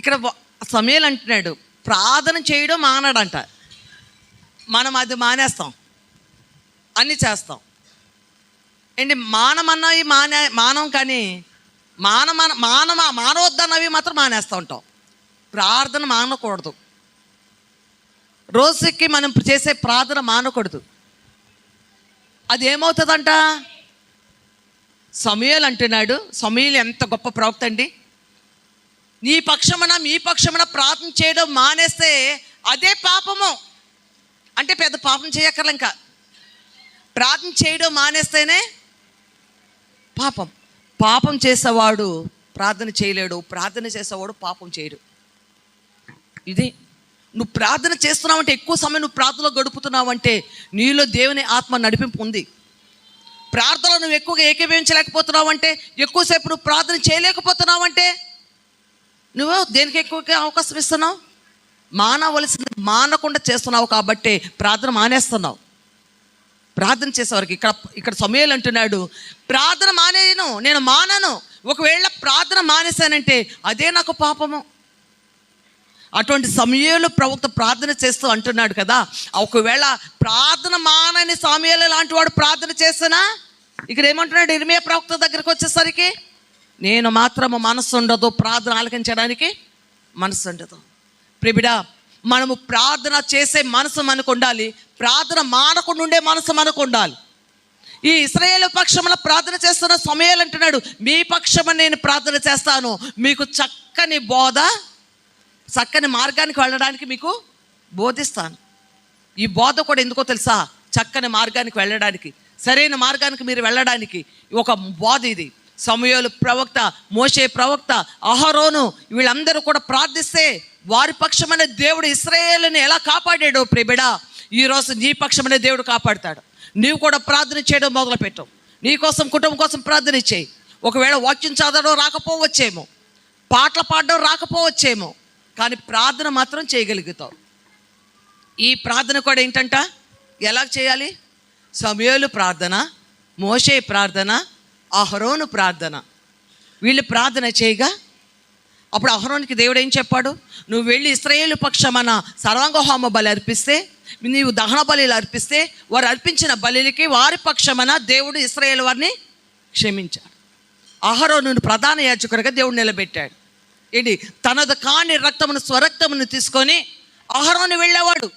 ఇక్కడ సమయాలు అంటున్నాడు. ప్రార్థన చేయడం మానడంట. మనం అది మానేస్తాం. అన్నీ చేస్తాం. ఏంటి మానమన్నవి మానే మానం కానీ మానమన మానమ మానవద్దన్నవి మాత్రం మానేస్తూ ఉంటాం. ప్రార్థన మానకూడదు. రోజుకి మనం చేసే ప్రార్థన మానకూడదు. అది ఏమవుతుందంట సమయాలు అంటున్నాడు. సమయాలు ఎంత గొప్ప ప్రవక్త అండి. నీ పక్షమున మీ పక్షమున ప్రార్థన చేయడం మానేస్తే అదే పాపము. అంటే పెద్ద పాపం చేయక్కర్లే ఇంకా. ప్రార్థన చేయడం మానేస్తేనే పాపం. పాపం చేసేవాడు ప్రార్థన చేయలేడు ప్రార్థన చేసేవాడు పాపం చేయడు. ఇది నువ్వు ప్రార్థన చేస్తున్నావంటే ఎక్కువ సమయం నువ్వు ప్రార్థనలో గడుపుతున్నావంటే నీలో దేవుని ఆత్మ నడిపింపు ఉంది. ప్రార్థనలో నువ్వు ఎక్కువగా ఏకీభవించలేకపోతున్నావంటే ఎక్కువసేపు నువ్వు ప్రార్థన చేయలేకపోతున్నావంటే నువ్వు దేనికి ఎక్కువగా అవకాశం ఇస్తున్నావు? మానవలసింది మానకుండా చేస్తున్నావు కాబట్టి ప్రార్థన మానేస్తున్నావు. ప్రార్థన చేసేవారికి ఇక్కడ ఇక్కడ సమయాలు అంటున్నాడు ప్రార్థన మానేయను నేను మానను. ఒకవేళ ప్రార్థన మానేశానంటే అదే నాకు పాపము. అటువంటి సమయంలో ప్రవక్త ప్రార్థన చేస్తూ అంటున్నాడు కదా ఒకవేళ ప్రార్థన మానని సమయాలు లాంటి వాడు ప్రార్థన చేసినా ఇక్కడ ఏమంటున్నాడు ఇరిమే ప్రవక్త దగ్గరికి వచ్చేసరికి నేను మాత్రము మనసు ఉండదు ప్రార్థన ఆలకించడానికి మనసు ఉండదు. ప్రిబిడా మనము ప్రార్థన చేసే మనసు మనకు ఉండాలి. ప్రార్థన మానకుండా ఉండే మనసు మనకు ఉండాలి. ఈ ఇస్రాయేల్ పక్షమున ప్రార్థన చేస్తున్న సమయాలు అంటున్నాడు మీ పక్షము నేను ప్రార్థన చేస్తాను. మీకు చక్కని బోధ చక్కని మార్గానికి వెళ్ళడానికి మీకు బోధిస్తాను. ఈ బోధ కూడా ఎందుకో తెలుసా? చక్కని మార్గానికి వెళ్ళడానికి సరైన మార్గానికి మీరు వెళ్ళడానికి ఒక బోధ ఇది. సమయాలు ప్రవక్త మోషే ప్రవక్త అహరోను వీళ్ళందరూ కూడా ప్రార్థిస్తే వారి పక్షమైన దేవుడు ఇస్రాయేల్ని ఎలా కాపాడాడో ప్రిబిడా ఈరోజు నీ పక్షమైన దేవుడు కాపాడుతాడు. నీవు కూడా ప్రార్థన చేయడం మొదలుపెట్టు. నీ కోసం కుటుంబం కోసం ప్రార్థన చేయి. ఒకవేళ వాక్యం చదవడం రాకపోవచ్చేమో పాటలు పాడడం రాకపోవచ్చేమో కానీ ప్రార్థన మాత్రం చేయగలుగుతావు. ఈ ప్రార్థన కూడా ఏంటంట? ఎలా చేయాలి? సమయాలు ప్రార్థన మోసే ప్రార్థన అహరోను ప్రార్థన. వీళ్ళు ప్రార్థన చేయగా అప్పుడు అహరోనికి దేవుడు ఏం చెప్పాడు? నువ్వు వెళ్ళి ఇస్రాయేలు పక్షమన సర్వాంగ హోమ బలి అర్పిస్తే నీవు దహన బలిలు అర్పిస్తే వారు అర్పించిన బలిలకి వారి పక్షమన దేవుడు ఇస్రాయేల్ వారిని క్షమించాడు. అహరోను ప్రధాన యాచకుడిగా దేవుడు నిలబెట్టాడు. ఏంటి? తనది కాని రక్తమును స్వరక్తమును తీసుకొని అహరోను వెళ్ళేవాడు.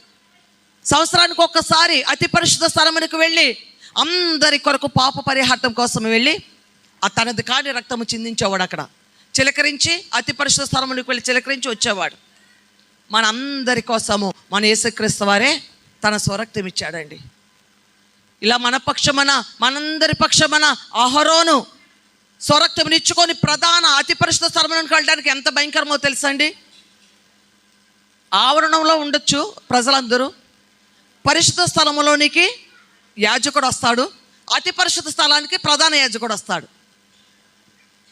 సంవత్సరానికి ఒక్కసారి అతి పరిశుద్ధ స్థలమునికి వెళ్ళి అందరి కొరకు పాప పరిహార్థం కోసం వెళ్ళి ఆ తనది కాని రక్తము చిందించేవాడు అక్కడ. చిలకరించి అతి పరిశుద్ధ స్థలమునికి వెళ్ళి చిలకరించి వచ్చేవాడు. మన అందరి కోసము మన యేసుక్రీస్తు వారే తన స్వరక్తం ఇచ్చాడండి. ఇలా మన పక్షమన మనందరి పక్షమన అహరోను స్వరక్తం ఇచ్చుకొని ప్రధాన అతి పరిశుద్ధ స్థలమునికి వెళ్ళడానికి ఎంత భయంకరమో తెలుసా అండి ఆవరణంలో ఉండొచ్చు ప్రజలందరూ. పరిశుద్ధ స్థలములోనికి యాజకుడు వస్తాడు. అతి పరిశుద్ధ స్థలానికి ప్రధాన యాజకుడు వస్తాడు.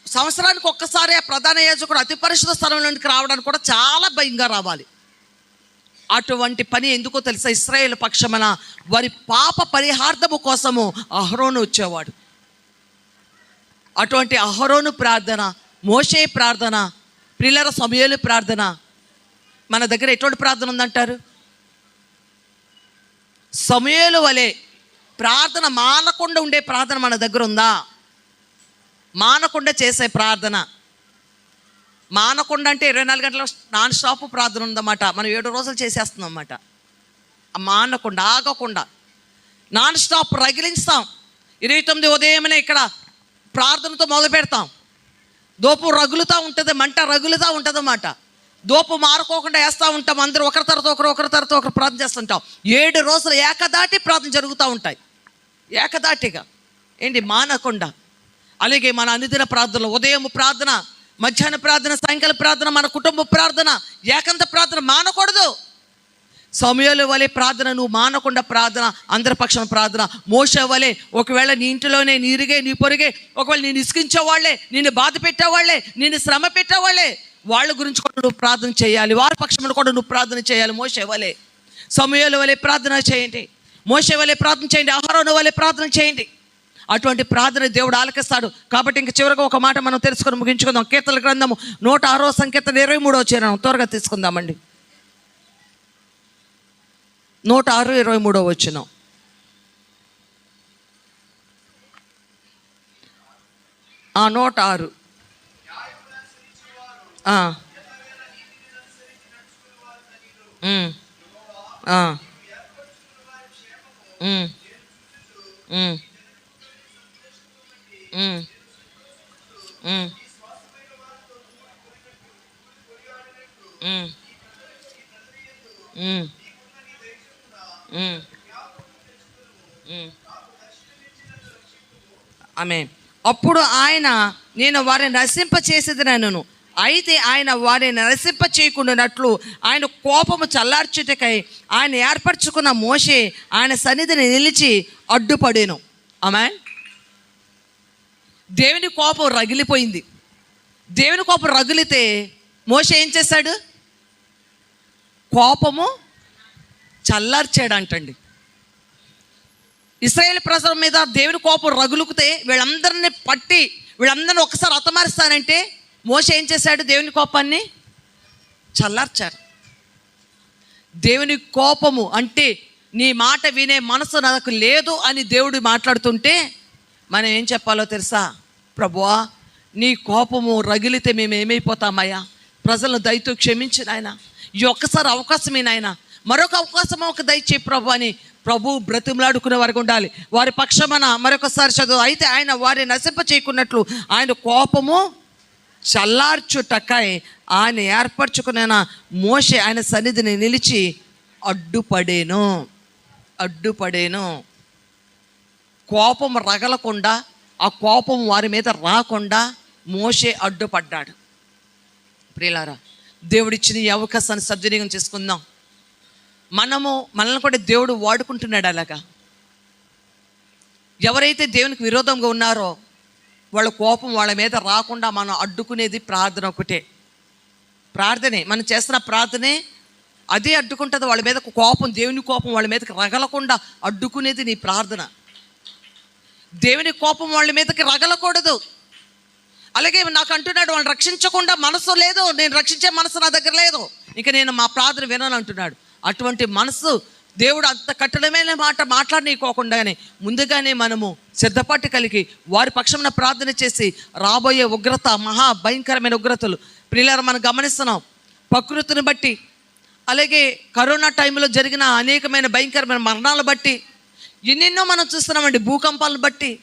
సంవత్సరానికి ఒక్కసారి ఆ ప్రధాన యాజకుడు అతి పరిశుద్ధ స్థలంలోనికి రావడానికి కూడా చాలా భయంగా రావాలి. అటువంటి పని ఎందుకో తెలుసా? ఇస్రాయేల్ పక్షమన వారి పాప పరిహార్థము కోసము అహరోను వచ్చేవాడు. అటువంటి అహరోను ప్రార్థన మోషే ప్రార్థన ప్రిల్లర సమయాలు ప్రార్థన మన దగ్గర ఎటువంటి ప్రార్థన ఉందంటారు? సమయలు వలె ప్రార్థన మానకుండా ఉండే ప్రార్థన మన దగ్గర ఉందా? మానకుండా చేసే ప్రార్థన. మానకుండా అంటే ఇరవై నాలుగు గంటల నాన్ స్టాప్ ప్రార్థన ఉందన్నమాట. మనం ఏడు రోజులు చేసేస్తున్నాం అన్నమాట. మానకుండా ఆగకుండా. నాన్ స్టాప్ రగిలిస్తాం ఇరవై తొమ్మిది ఉదయమనే ఇక్కడ ప్రార్థనతో మొదలు పెడతాం. దోపు రగులుతూ ఉంటుంది మంట రగులుతూ ఉంటుంది అన్నమాట. దోపు మారుకోకుండా వేస్తూ ఉంటాం. అందరూ ఒకరి తరతో ఒకరు ఒకరి తరతో ఒకరు ప్రార్థన చేస్తుంటాం. ఏడు రోజులు ఏకదాటి ప్రార్థన జరుగుతూ ఉంటాయి. ఏకదాటిగా. ఏంటి? మానకుండా. అలాగే మన అనుదిన ప్రార్థనలు ఉదయం ప్రార్థన మధ్యాహ్న ప్రార్థన సాయంకాల ప్రార్థన మన కుటుంబ ప్రార్థన ఏకంత ప్రార్థన మానకూడదు. సమయాల వలె ప్రార్థన నువ్వు మానకుండా ప్రార్థన అందరి ప్రార్థన. మోస వలె ఒకవేళ నీ ఇంటిలోనే నీ ఇరిగే నీ పొరిగే ఒకవేళ నేను ఇసుకించేవాళ్ళే నిన్ను బాధ పెట్టేవాళ్ళే నిన్ను శ్రమ పెట్టేవాళ్ళే వాళ్ళ గురించి కూడా నువ్వు ప్రార్థన చేయాలి. వారి పక్షంలో కూడా నువ్వు ప్రార్థన చేయాలి మోసే వలె. సమయాల వలె ప్రార్థన చేయండి. మోసే వలె ప్రార్థన చేయండి ఆహారం వలె ప్రార్థన చేయండి. అటువంటి ప్రార్థన దేవుడు ఆలకిస్తాడు. కాబట్టి ఇంక చివరిగా ఒక మాట మనం తెలుసుకొని ముగించుకుందాం. కీర్తన గ్రంథము నూట ఆరో సంకీర్తన ఇరవై మూడో వచ్చిన త్వరగా తీసుకుందామండి. నూట ఆరు ఇరవై మూడో వచ్చిన ఆ నూట ఆరు. ఆ. Mm. Mm. Mm. ఆమె అప్పుడు ఆయన నేను వారిని నశింప చేసేది నన్ను అయితే ఆయన వారిని నరసింప చేయకుండానట్లు ఆయన కోపము చల్లార్చుటకై ఆయన ఏర్పరచుకున్న మోషే ఆయన సన్నిధిని నిలిచి అడ్డుపడేను. ఆమె దేవుని కోపం రగిలిపోయింది. దేవుని కోపం రగిలితే మోషే ఏం చేశాడు కోపము చల్లార్చాడంటండి. ఇస్రాయేల్ ప్రజల మీద దేవుని కోపం రగులుకుతే వీళ్ళందరినీ పట్టి వీళ్ళందరినీ ఒకసారి అతమారుస్తానంటే మోస ఏం చేశాడు దేవుని కోపాన్ని? చల్లార్చారు. దేవుని కోపము అంటే నీ మాట వినే మనసు నాకు లేదు అని దేవుడు మాట్లాడుతుంటే మనం ఏం చెప్పాలో తెలుసా? ప్రభువా నీ కోపము రగిలితే మేము ఏమైపోతామయ్యా ప్రజలను దయతో క్షమించిన ఆయన ఈ ఒక్కసారి అవకాశమే నాయన. మరొక అవకాశం ఒక దయచే ప్రభు అని ప్రభు బ్రతిమలాడుకునే వారికి ఉండాలి. వారి పక్షమన మరొకసారి చదువు. అయితే ఆయన వారిని నశింప చేయకున్నట్లు ఆయన కోపము చల్లార్చుటకై ఆయన ఏర్పరచుకున్న మోషే ఆయన సన్నిధిని నిలిచి అడ్డుపడేను అడ్డుపడేను. కోపం రగలకుండా ఆ కోపం వారి మీద రాకుండా మోషే అడ్డుపడ్డాడు. ప్రియులారా దేవుడిచ్చిన ఈ అవకాశాన్ని సద్వినియోగం చేసుకుందాం. మనము మనల్ని కూడా దేవుడు వాడుకుంటున్నాడు అలాగా. ఎవరైతే దేవునికి విరోధంగా ఉన్నారో వాళ్ళ కోపం వాళ్ళ మీద రాకుండా మనం అడ్డుకునేది ప్రార్థన ఒకటే. ప్రార్థనే మనం చేస్తున్న ప్రార్థనే అదే అడ్డుకుంటుంది వాళ్ళ మీద కోపం దేవుని కోపం వాళ్ళ మీదకి రగలకుండా అడ్డుకునేది నీ ప్రార్థన. దేవుని కోపం వాళ్ళ మీదకి రగలకూడదు. అలాగే నాకు అంటున్నాడు వాళ్ళని రక్షించకుండా మనసు లేదు నేను రక్షించే మనసు నా దగ్గర లేదు. ఇక నేను మా ప్రార్థన వినను అంటున్నాడు. అటువంటి మనసు దేవుడు అంత కఠినమైన మాట మాట్లాడనీకోకుండానే ముందుగానే మనము సిద్ధపాటు కలిగి వారి పక్షమున ప్రార్థన చేసి రాబోయే ఉగ్రత మహా భయంకరమైన ఉగ్రతలు. ప్రియులారా మనం గమనిస్తున్నాం ప్రకృతిని బట్టి అలాగే కరోనా టైంలో జరిగిన అనేకమైన భయంకరమైన మరణాలు బట్టి ఎన్నెన్నో మనం చూస్తున్నామండి భూకంపాలను బట్టి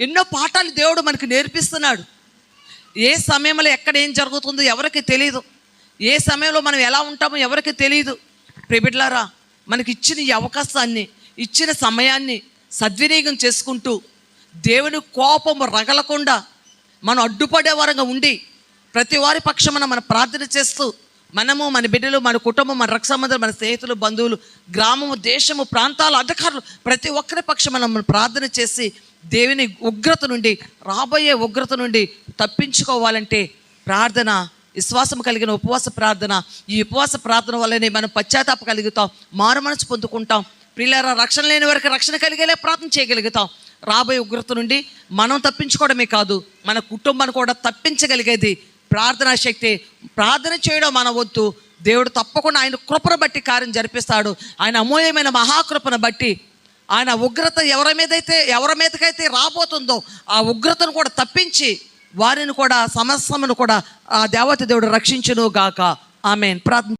ఎన్నో పాఠాలు దేవుడు మనకు నేర్పిస్తున్నాడు. ఏ సమయంలో ఎక్కడ ఏం జరుగుతుందో ఎవరికి తెలియదు ఏ సమయంలో మనం ఎలా ఉంటామో ఎవరికి తెలియదు ప్రిబిడ్లారా మనకి ఇచ్చిన ఈ అవకాశాన్ని ఇచ్చిన సమయాన్ని సద్వినియోగం చేసుకుంటూ దేవుని కోపం రగలకుండా మనం అడ్డుపడే వారంగా ఉండి ప్రతి వారి పక్షమున మనం ప్రార్థన చేస్తూ మనము మన బిడ్డలు మన కుటుంబం మన రక్ష మన స్నేహితులు బంధువులు గ్రామము దేశము ప్రాంతాలు అధికారులు ప్రతి ఒక్కరి పక్షం మనం ప్రార్థన చేసి దేవుని ఉగ్రత నుండి రాబోయే ఉగ్రత నుండి తప్పించుకోవాలంటే ప్రార్థన విశ్వాసం కలిగిన ఉపవాస ప్రార్థన ఈ ఉపవాస ప్రార్థన వల్లనే మనం పశ్చాత్తాప కలుగుతాం మారు మనసు పొందుకుంటాం. పిల్లల రక్షణ లేని వరకు రక్షణ కలిగేలా ప్రార్థన చేయగలుగుతాం. రాబోయే ఉగ్రత నుండి మనం తప్పించుకోవడమే కాదు మన కుటుంబాన్ని కూడా తప్పించగలిగేది ప్రార్థనా శక్తి. ప్రార్థన చేయడం మన వద్దు. దేవుడు తప్పకుండా ఆయన కృపను బట్టి కార్యం జరిపిస్తాడు. ఆయన అమూల్యమైన మహాకృపను బట్టి ఆయన ఉగ్రత ఎవరి మీదైతే ఎవరి మీదకైతే రాబోతుందో ఆ ఉగ్రతను కూడా తప్పించి వారిని కూడా సమస్యను కూడా ఆ దేవత దేవుడు రక్షించును గాక ఆమెన్. ప్రార్థన